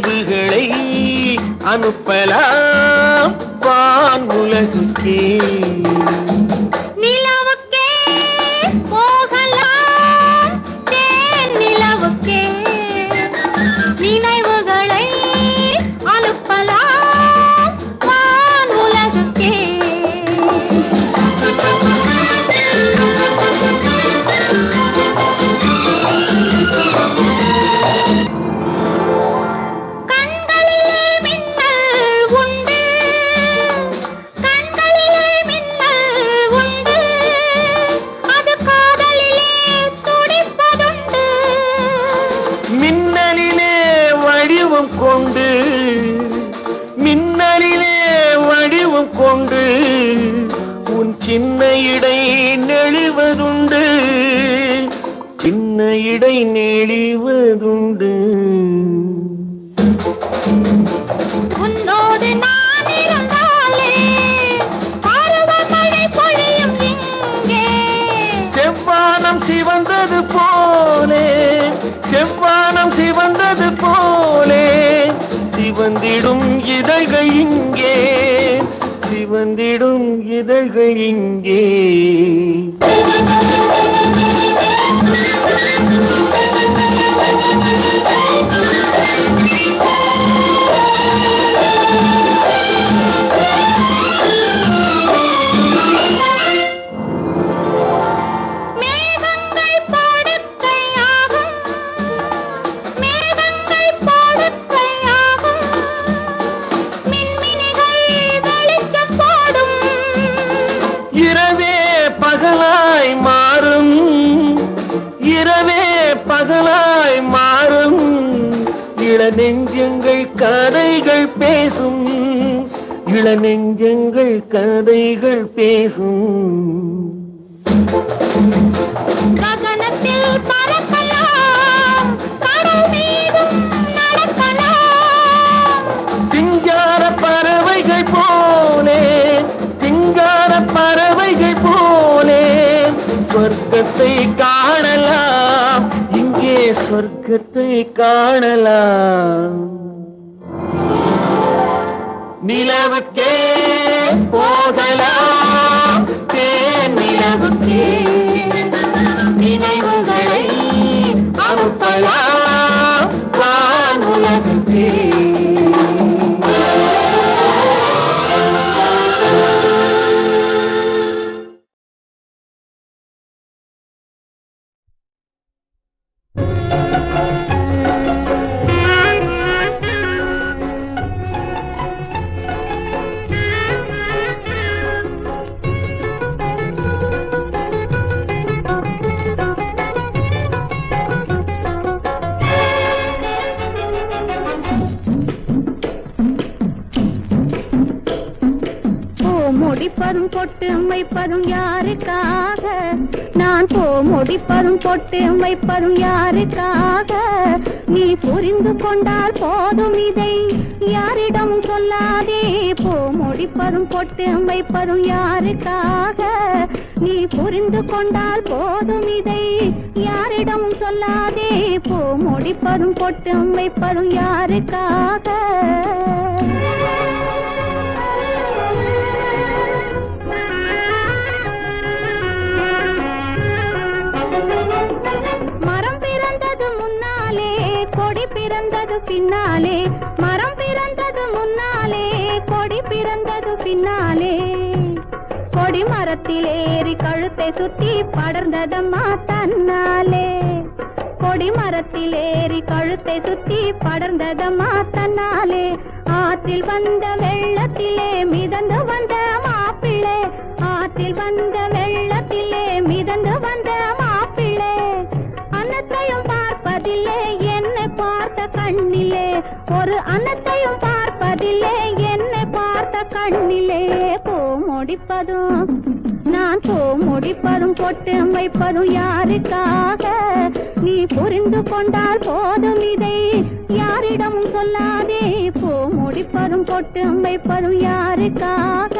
நினைவுகளை அனுப்பலாம் வான் உலகுக்கே. கொண்டு மின்னலிலே வடிவம் கொண்டு உன் சின்ன இடை நெளிவதுண்டு சின்ன இடை நெளிவதுண்டு. உன்னோடு நான் செவ்வானம் சிவந்தது போலே. சிவந்திடும் இதழ்கள் இங்கே. சிவந்திடும் இதழ்கள் இங்கே. கதைகள் பேசும். ககனத்தில் பறக்கலாம் கடல் மீதும் நடக்கலாம். சிங்கார பறவைகள் போலே சிங்கார பறவைகள் போலே சொர்க்கத்தை காணலாம். இங்கே சொர்க்கத்தை காணலாம். நிலவுக்கே போகலாம் தேன் நிலவுக்கே. பெருமைப்படும் யாருக்காக நீ புரிந்து கொண்டால் போதும் இதை யாரிடம் சொல்லாதே. போ முடிப்பதும் பொட்டு யாருக்காக நீ புரிந்து கொண்டால் போதும் இதை யாரிடம் சொல்லாதே. போ முடிப்பதும் பொட்டு யாருக்காக பின்னாலே மரம் பிறந்தது முன்னாலே கொடி பிறந்தது பின்னாலே. கொடி மரத்தில் ஏறி கழுத்தை சுத்தி படர்ந்ததம்மா தன்னாலே. கொடி மரத்தில் ஏறி கழுத்தை சுத்தி படர்ந்ததம்மா தன்னாலே. ஆத்தில் வந்த வெள்ளத்திலே மிதந்து வந்த மாப்பிள்ளை. ஆத்தில் வந்த வெள்ளத்திலே மிதந்து வந்த ஒரு அன்னத்தையும் பார்ப்பதில்லே. என்னை பார்த்த கண்ணிலே போ முடிப்பதும் நான் போ முடிப்பதும் பொட்டு வைப்பதும் யாருக்காக? நீ புரிந்து கொண்டால் போதும் இதை யாரிடமும் சொல்லாதே. போ முடிப்பதும் பொட்டு வைப்பதும் யாருக்காக?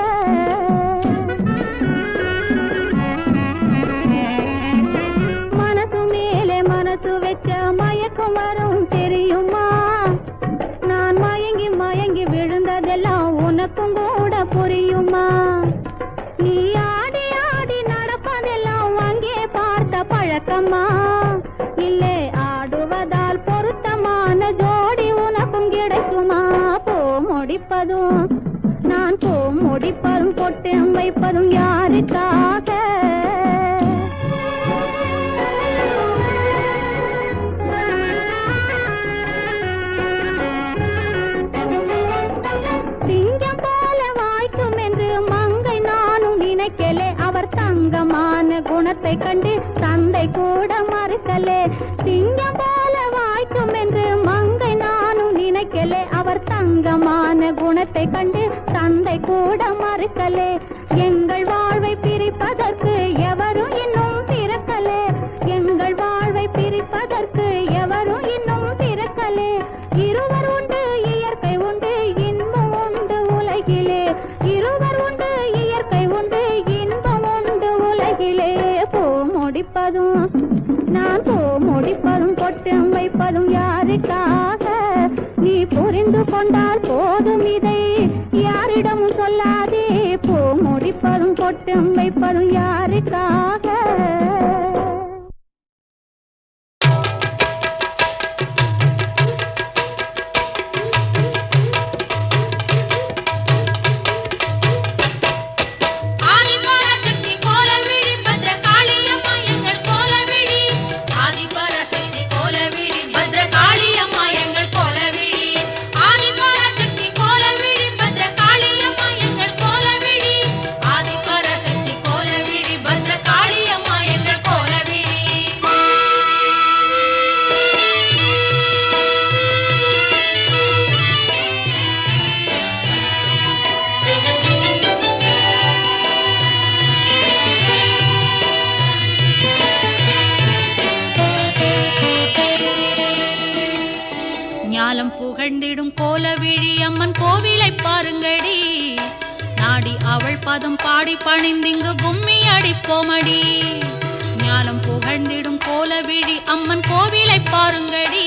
நானும் அவர் தங்கமான குணத்தை கண்டு தந்தை கூட மறுக்கலே. சிங்கம் போல வாய்க்கும் என்று மங்கை நானும் நினைக்கலே. அவர் தங்கமான குணத்தை கண்டு தந்தை கூட மறுக்கலே. எங்கள் வாழ்வை பிரிப்பதற்கு எவரும் இன்னும் பிறக்கலே. எங்கள் வாழ்வை பிரிப்பதற்கு எவரும் இன்னும் பிறக்கலே. கொண்டால் போதும் இதை. யாரிடமும் சொல்லாதே. பூ முடிப்பதும் பொட்டு வைப்பதும் யாருக்காக பாதம் பாடி பணிந்திங்கு கும்மி அடிப்போமடி. ஞானம் புகழ்ந்திடும் கோல விழி அம்மன் கோவிலை பாருங்கடி.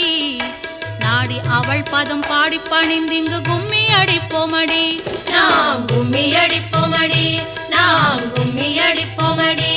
நாடி அவள் பதம் பாடி பணிந்திங்கு கும்மி அடிப்போமடி. நாம் கும்மி அடிப்போமடி நாம் கும்மி அடிப்போமடி.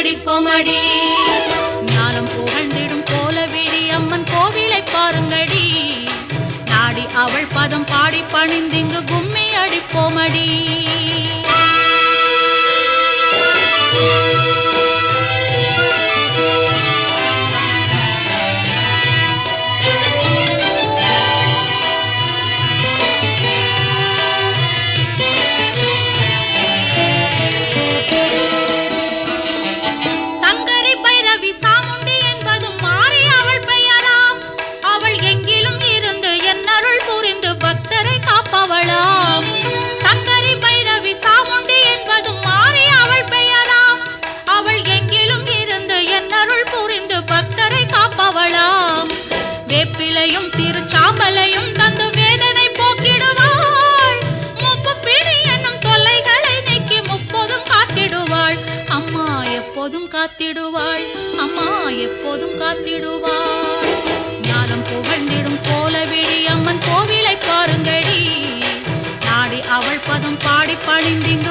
கும்மி அடிப்போமடி ஞானம் புகழ்ந்திடும் கோலவிழி அம்மன் கோவிலை பாருங்கடி. நாடி அவள் பதம் பாடி பணிந்திங்கு கும்மி அடிப்போமடி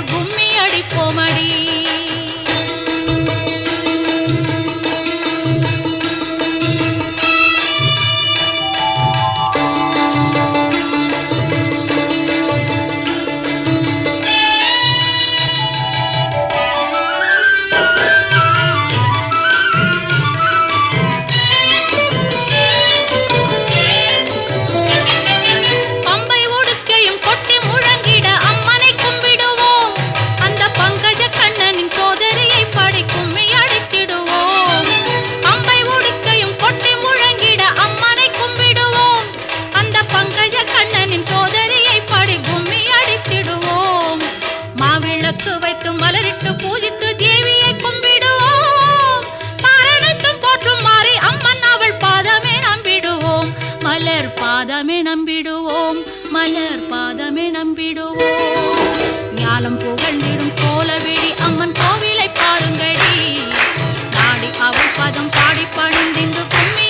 கும்மி அடிப்போமடி பாதமே நம்பிடுவோம். மலர் பாதமே நம்பிடுவோம். ஞானம் புகழ்ந்திடும் கோலவிழி அம்மன் கோவிலை பாருங்கடி. நாடி அவள் பதம் பாடி பணிந்திங்கு கும்மி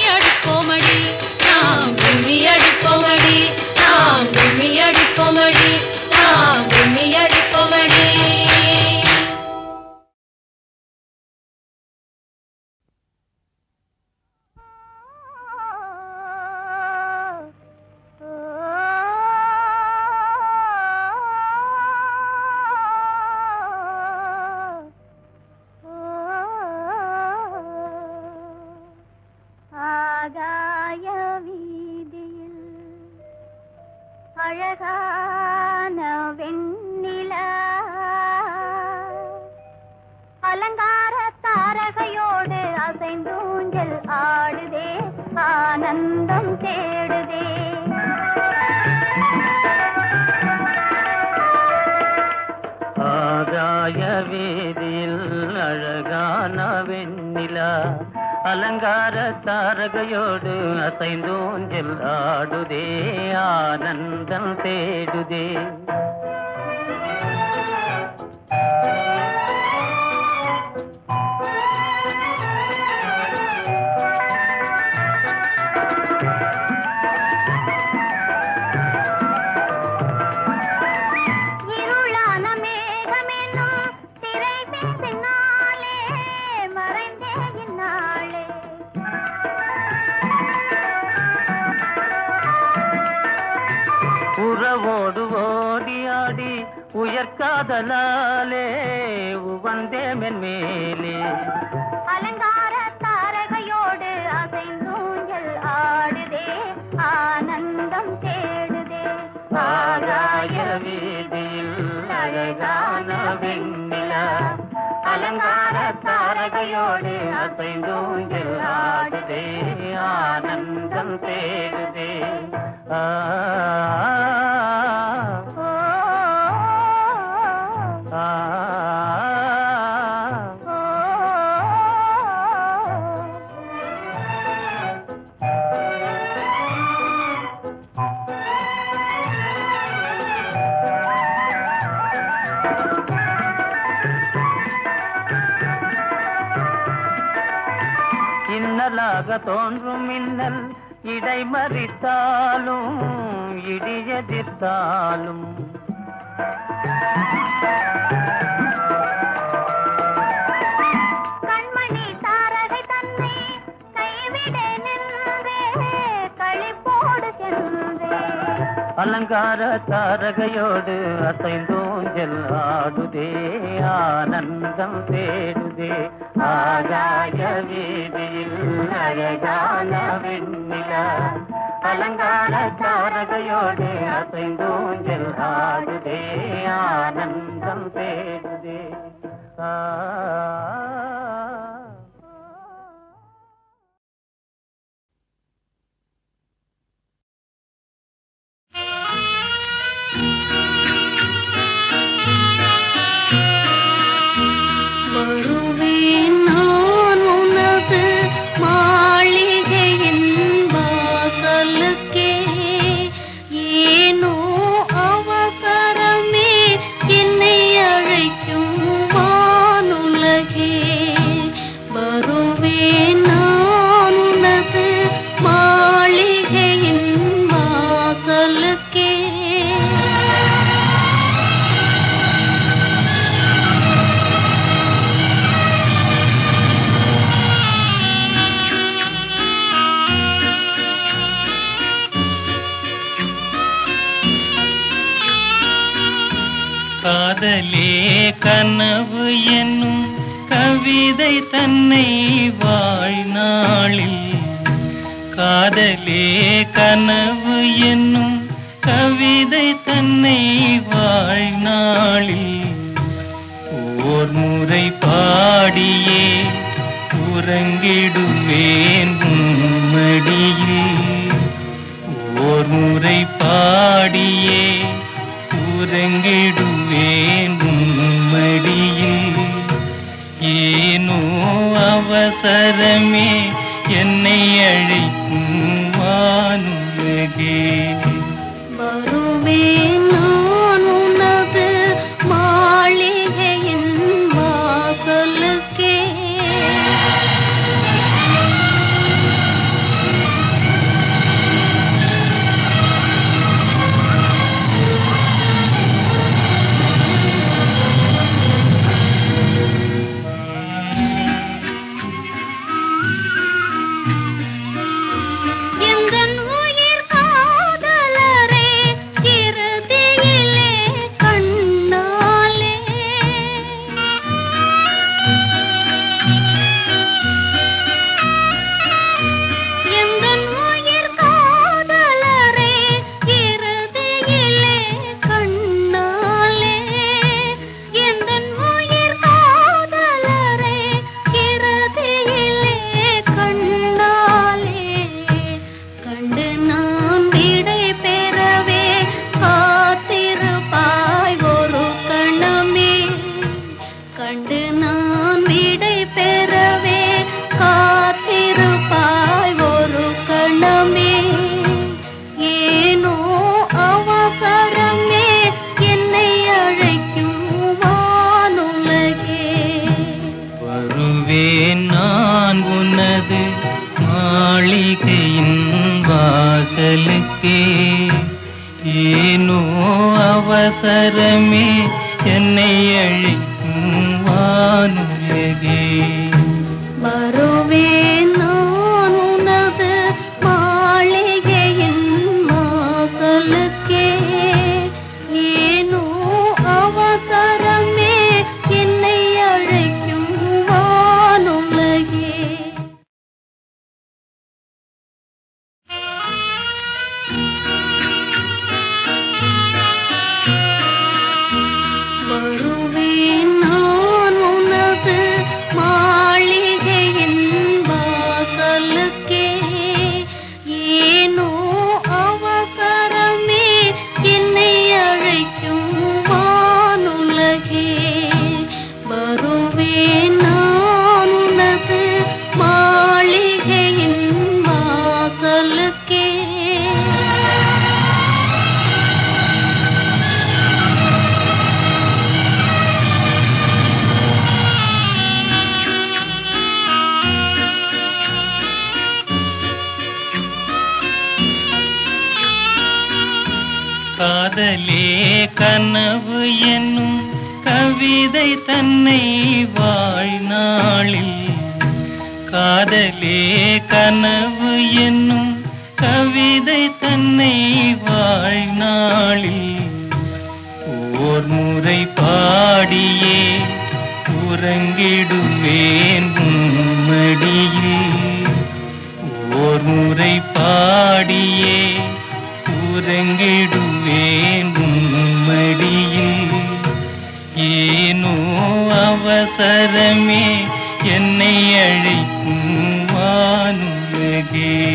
ஆனந்தம் தேடுதே. ஆதாய வேதியில் அழகான வெண்ணிலா அலங்கார தாரகையோடு அசைந்தோஞ்சல் ஆடுதே ஆனந்தம் தேடுதே. அழகான வெண்ணிலா அலங்கார தாரகையோடு அசைந்தூங்கில் ஆடுதே ஆனந்தம் தேடுதே. ஆ தோன்றும் மின்னல் இடை இடைமறித்தாலும் இடியெதிர்த்தாலும். அலங்கார தாரகையோடு அசைந்தோஞ்சல் ஆடுதே ஆனந்தம் தேடுதே. ஆகாய வீதியில் அழகான வெண்ணிலா. அலங்கார தாரகையோடு அசைந்தோஞ்சல் ஆடுதே ஆனந்தம் தேடுதே. ஆ காதலே கனவு என்னும் கவிதை தன்னை வாழ்நாளில். காதலே கனவு என்னும் கவிதை தன்னை வாழ்நாளில். ஓர் முறை பாடியே உறங்கிடுவேன் உம்மடியில் ஓர் முறை பாடியே உறங்கிடுவேன் உம்மடியில். ஏனோ அவசரமே என்னை அழைக்கும் வானுலகே காதலே கனவு என்னும் கவிதை தன்னை வாழ்நாளில் காதலே கனவு என்னும் கவிதை தன்னை வாழ்நாளில் ஓர் முறை பாடியே உறங்கிடுவேன் உம்மடியில் ஓர் முறை பாடியே உறங்கிடுவேன் உம்மடியில். ஏனோ அவசரமே என்னை அழைக்கும் வானுலகே.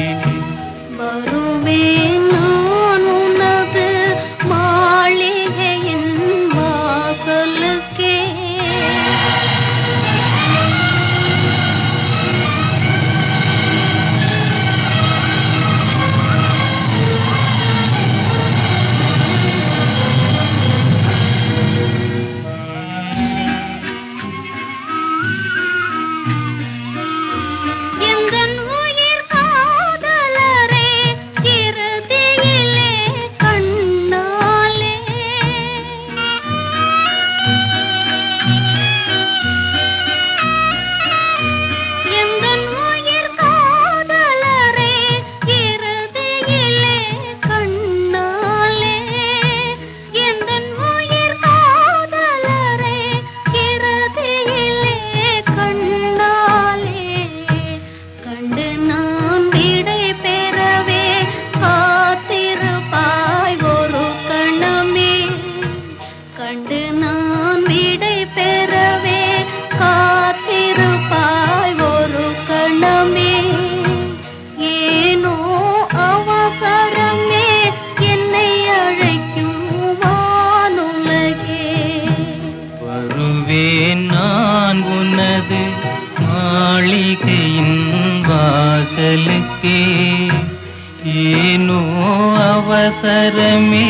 அவசரமே